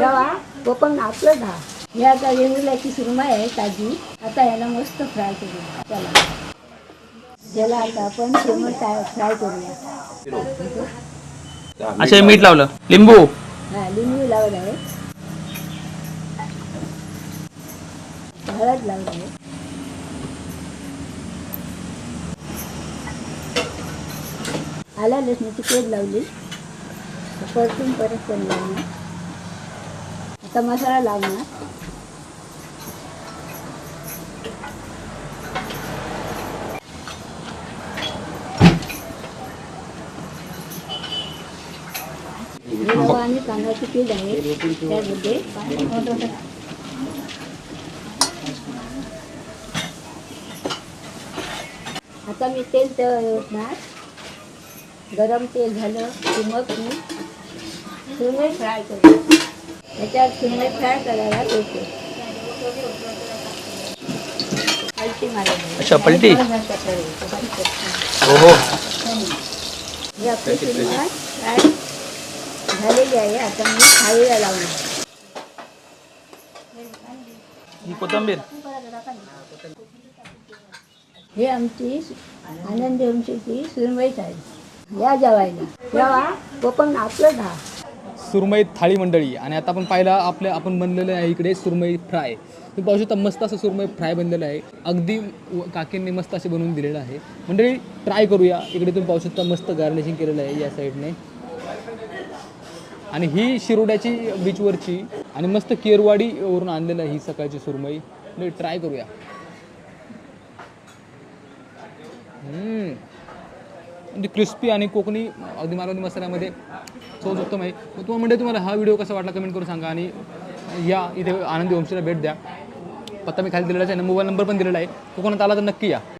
रवा कोकण आपलं दहा हे आता वेंगुर्ल्याची सुरमई आहे ताजी. आता याला मस्त फ्राय करूया. चला. याला आता आपण शेमट फ्राय करूया. अच्छा मीठ लावलं. लिंबू. हा लिंबू लावलं आहे. हळद लावलं आहे. आला लसणाची पेज लावली. परतून परत पण लावणार आता मसाला लावणार. हे रवा आणि पीठ आहे. त्यामध्ये आता मी तेल तळणार गरम तेल झालं की मग मी फ्राय करते त्याच्यात सुरमई फ्राय करायला पलटी मारायला अच्छा, पलटी? ही हो हो आपली फ्राय झालेली आहे. आता मी थाळीला लावणार. ही कोथंबीर? हे आमची आनंदी वंशीची सुरमईच आहे या जेवायला. जेवा कोकण आपलं दहा सुरमई थाळी मंडळी. आणि आता आपण पाहिलं आपल्या आपण बनलेलं आहे इकडे सुरमई फ्राय. तुम्ही पाहू शकता मस्त असं सुरमई फ्राय बनलेलं आहे. अगदी काकींनी मस्त असे बनवून दिलेलं आहे. मंडळी ट्राय करूया. इकडे तुम्ही पाहू शकता मस्त गार्निशिंग केलेलं आहे या साईडने आणि ही शिरोड्याची बीचवरची आणि मस्त केरवाडीवरून आणलेलं आहे ही सकाळची सुरमई. म्हणजे ट्राय करूया. म्हणजे क्रिस्पी आणि कोकणी अगदी मालवणी मसाल्यामध्ये चव उत्तम आहे. मग तुम्हाला म्हणजे तुम्हाला हा व्हिडिओ कसा वाटला कमेंट करून सांगा आणि या इथे आनंदी होमस्टेला भेट द्या. पत्ता मी खाली दिलेला आहे मोबाईल नंबर पण दिलेला आहे. कोकणात आला तर नक्की या.